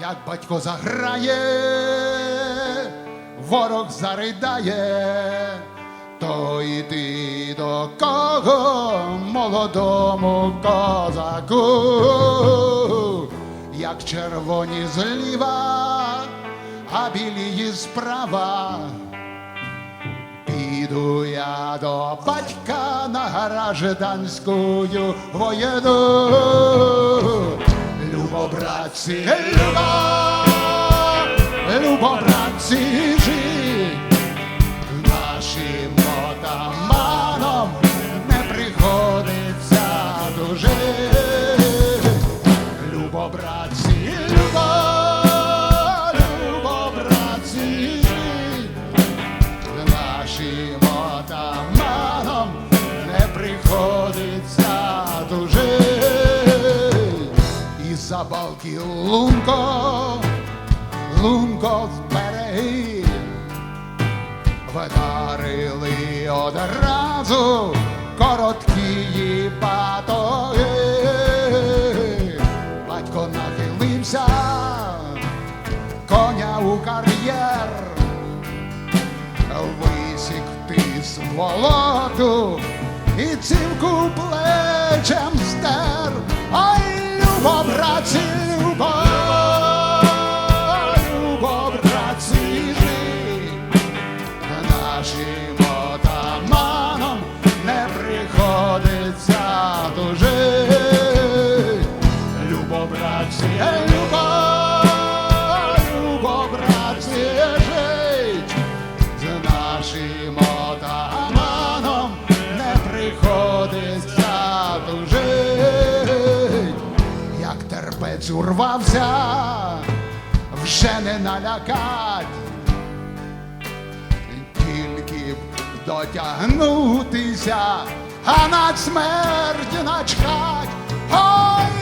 як батько заграє, ворог заридає, то йди до кого молодому козаку, як червоні зліва, а білі справа. Піду я до батька на гражданську воєну. Любо, братці, любо, любо, братці, жить лунко, лунко в береги Вдарили одразу короткі батоги. Батько нахилився, коня у кар'єр. Висікти з волоту і цівку плечем терпець урвався, вже не налякать. Тільки б дотягнутися, а над смерть начхать. Ой,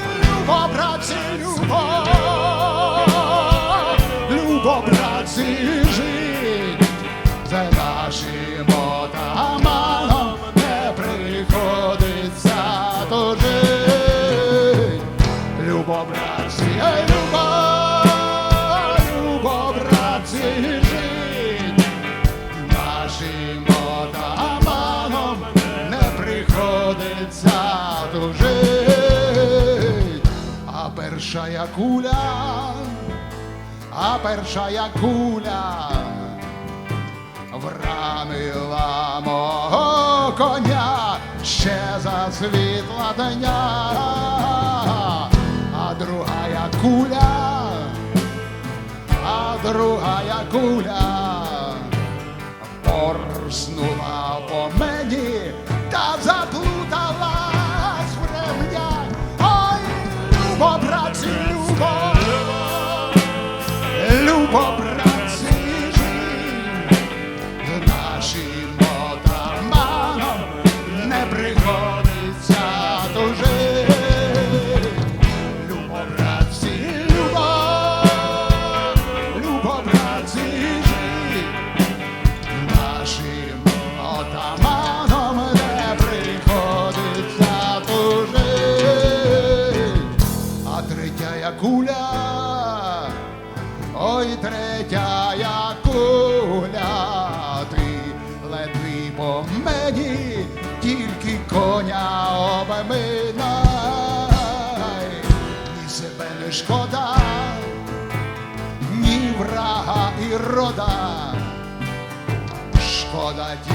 любо, братці, куля, а перша куля вранила мого коня ще за світла дня, а другая куля, а другая куля порснула по мені та заплуталась шкода тільки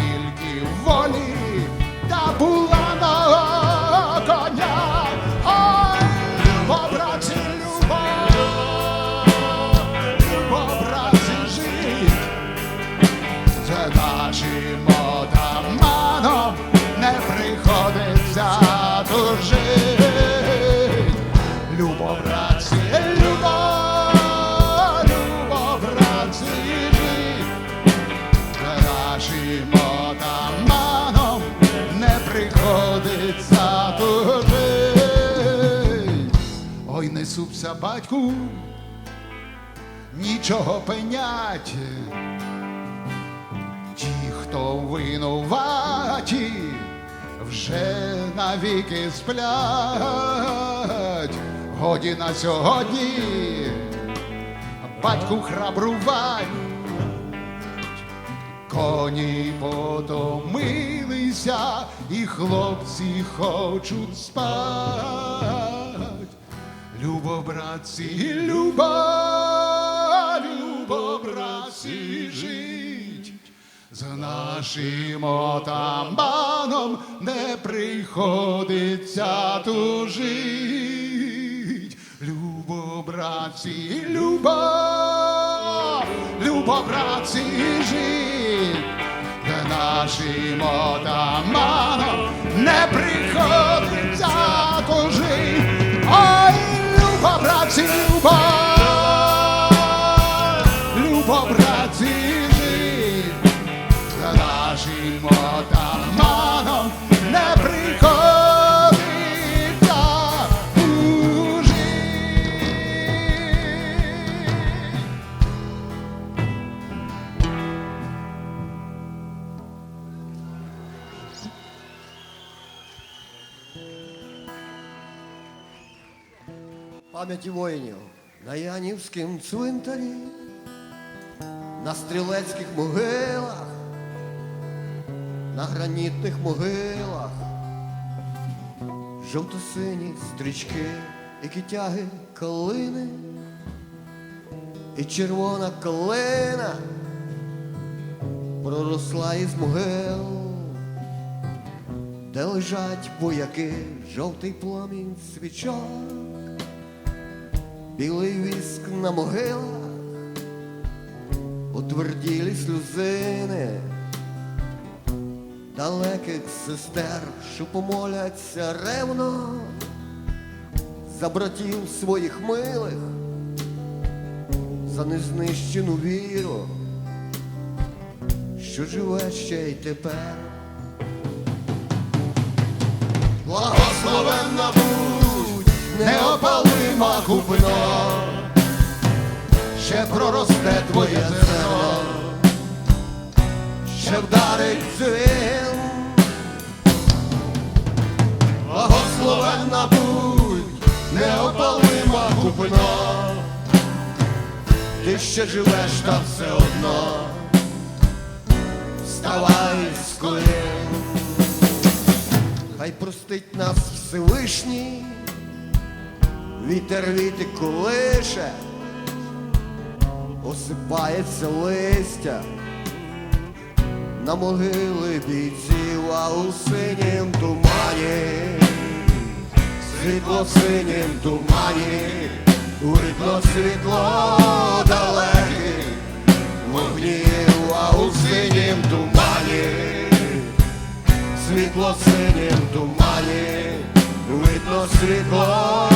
батьку, нічого пенять. Ті, хто винуваті, вже навіки сплять. Годі на сьогодні батьку храбрувать. Коні потомилися, і хлопці хочуть спать. Любо, братці, любо, любо, братці, жить. З нашим отаманом не приходиться тужить. Любо, братці, любо, любо, братці, жить. З нашим отаманом не приходиться пам'яті воїнів на Янівському цвинтарі, на стрілецьких могилах, на гранітних могилах, жовто-сині стрічки і китяги калини, і червона калина проросла із могил. Де лежать вояки, жовтий пламінь свічок, білий віск на могилах, утверділі сльозини, далеких сестер, що помоляться ревно за братів своїх милих, за незнищену віру, що живе ще й тепер. Благословенна будь неопалима купино, ще проросте твоє зерно, ще вдарить дзвін. Благословенна будь неопалима купино, ти ще живеш та все одно, вставай з колін. Хай простить нас Всевишній, вітер віти колише, осипається листя. На могили бійців, а у синім тумані, світло синім тумані, видно світло далеких вогнів, а у синім тумані світло синім тумані, видно світло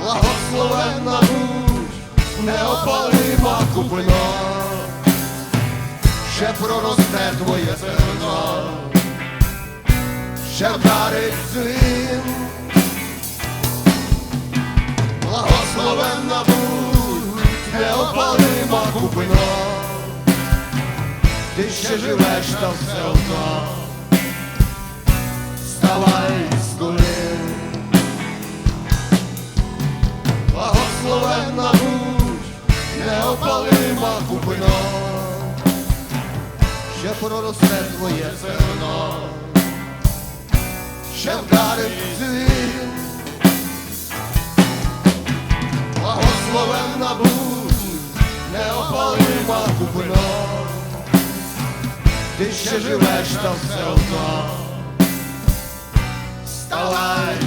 Благословенна будь, неопалима купино, ще проросте твоє зерно, ще вдарить дзвін. Благословенна будь, неопалима купино, ти ще живеш та все одно, Благословенна будь, неопалима купино, ще проросте твоє зерно, ще вдарить дзвін. Благословенна будь, неопалима купино, ти ще живеш та все одно, вставай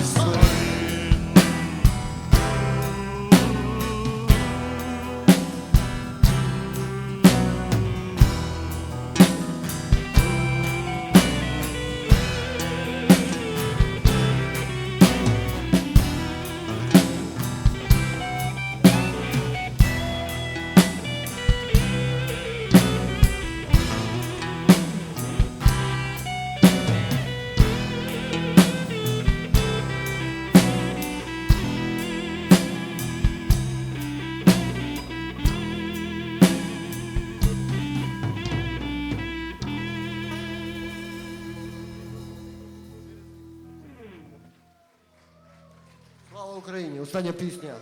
Україні! Остання пісня.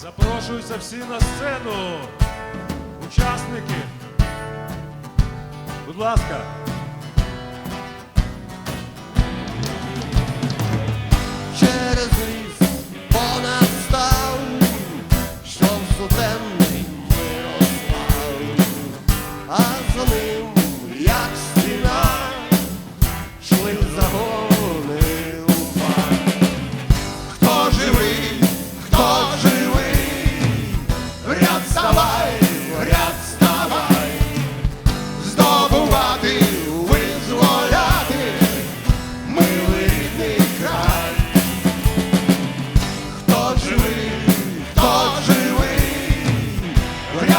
Запрошуються всі на сцену. Учасники. Будь ласка.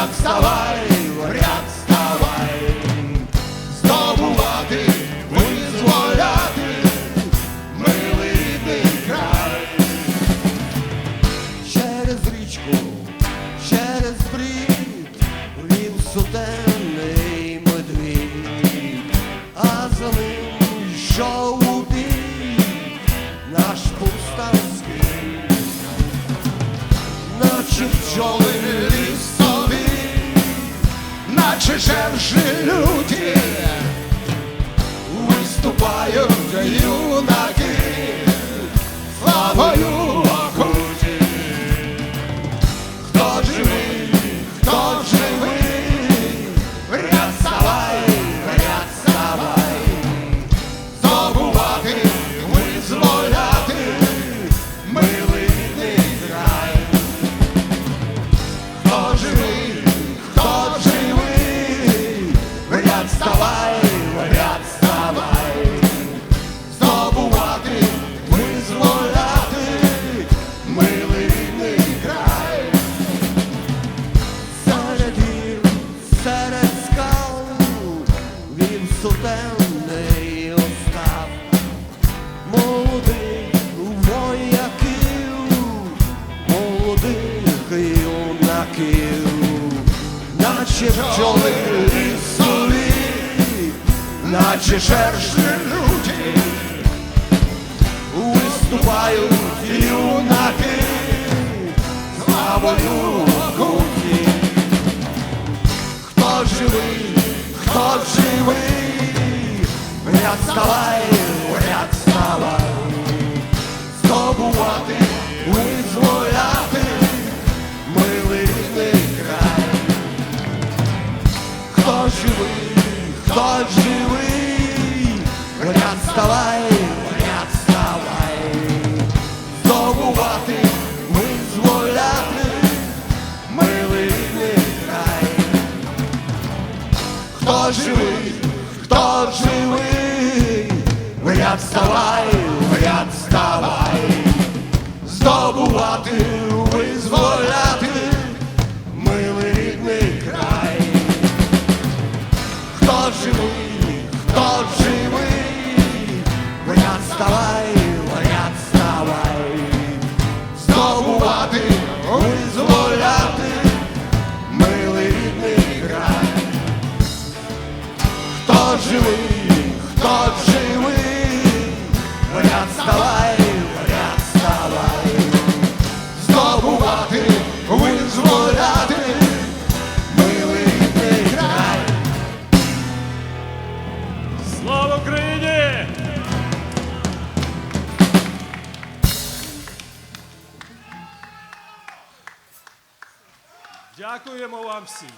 як вставай. wire to you, Nike. Дякуємо вам всім.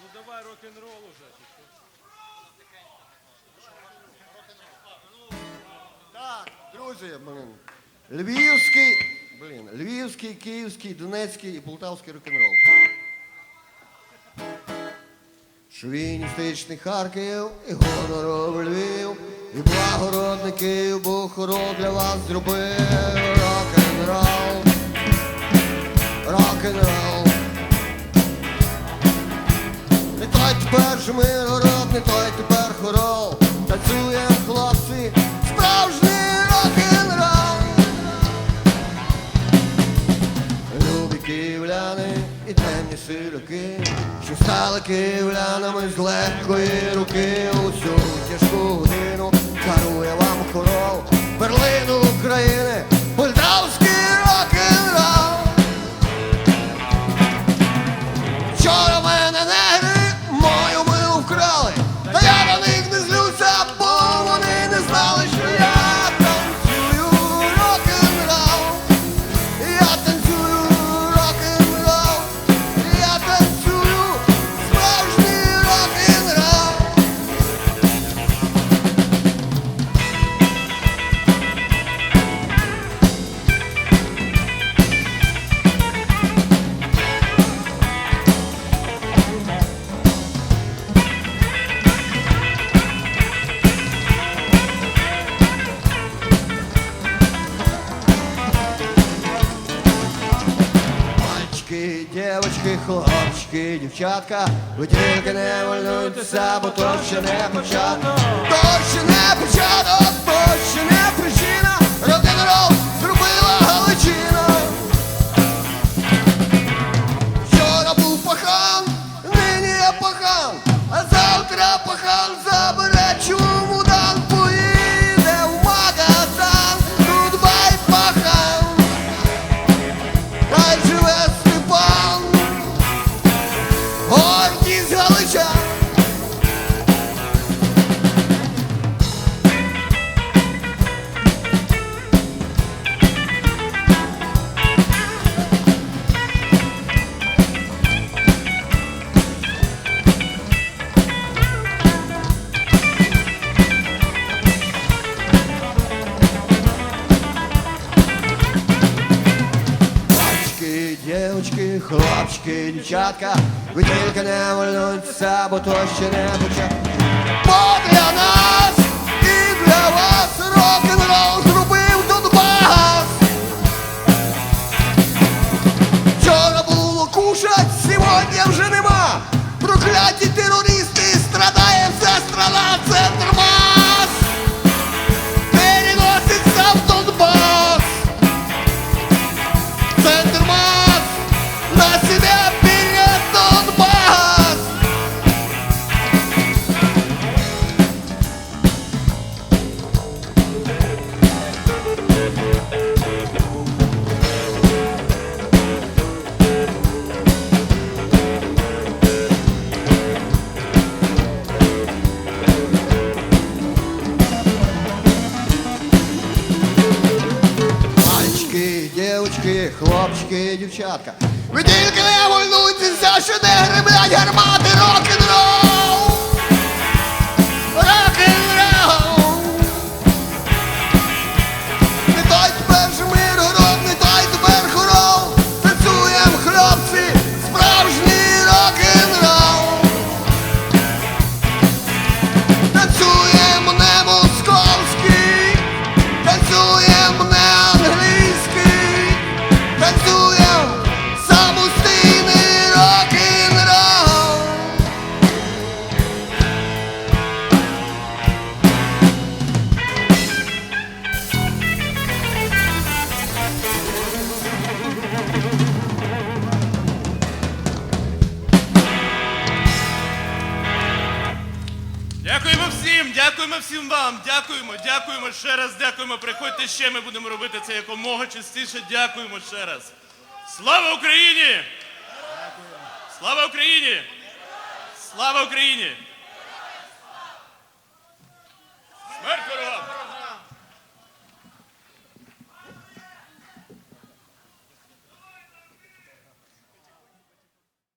Ну, давай рок-н-ролл уже. це, блин. Львівський, блін, Львівський, Київський, Донецький і Полтавський рок-н-рол. Шовіністичний Харків, і гоноровий Львів, і благородників, бо хорол для вас зробив. Рок-н-рол, рок-н-рол. Не той тепер жмиргород, не той тепер хорол. Танцює хлопці, справжні. І що стали київлянами з легкої руки у цю тяжку годину. Дарує вам хорол Берлину України, дівчатка, ви тільки не вольнуйтеся, бо то ще не початок. То ще не початок, то ще не хлопчики, дівчатка, ви тільки не вольнуться, бо то ще не початок. Бо для нас і для вас хлопчики, Дякуємо всім вам, дякуємо, дякуємо ще раз, дякуємо. Приходьте ще, ми будемо робити це якомога частіше. Дякуємо ще раз. Слава Україні! Слава Україні! Слава Україні! Смерть ворогам!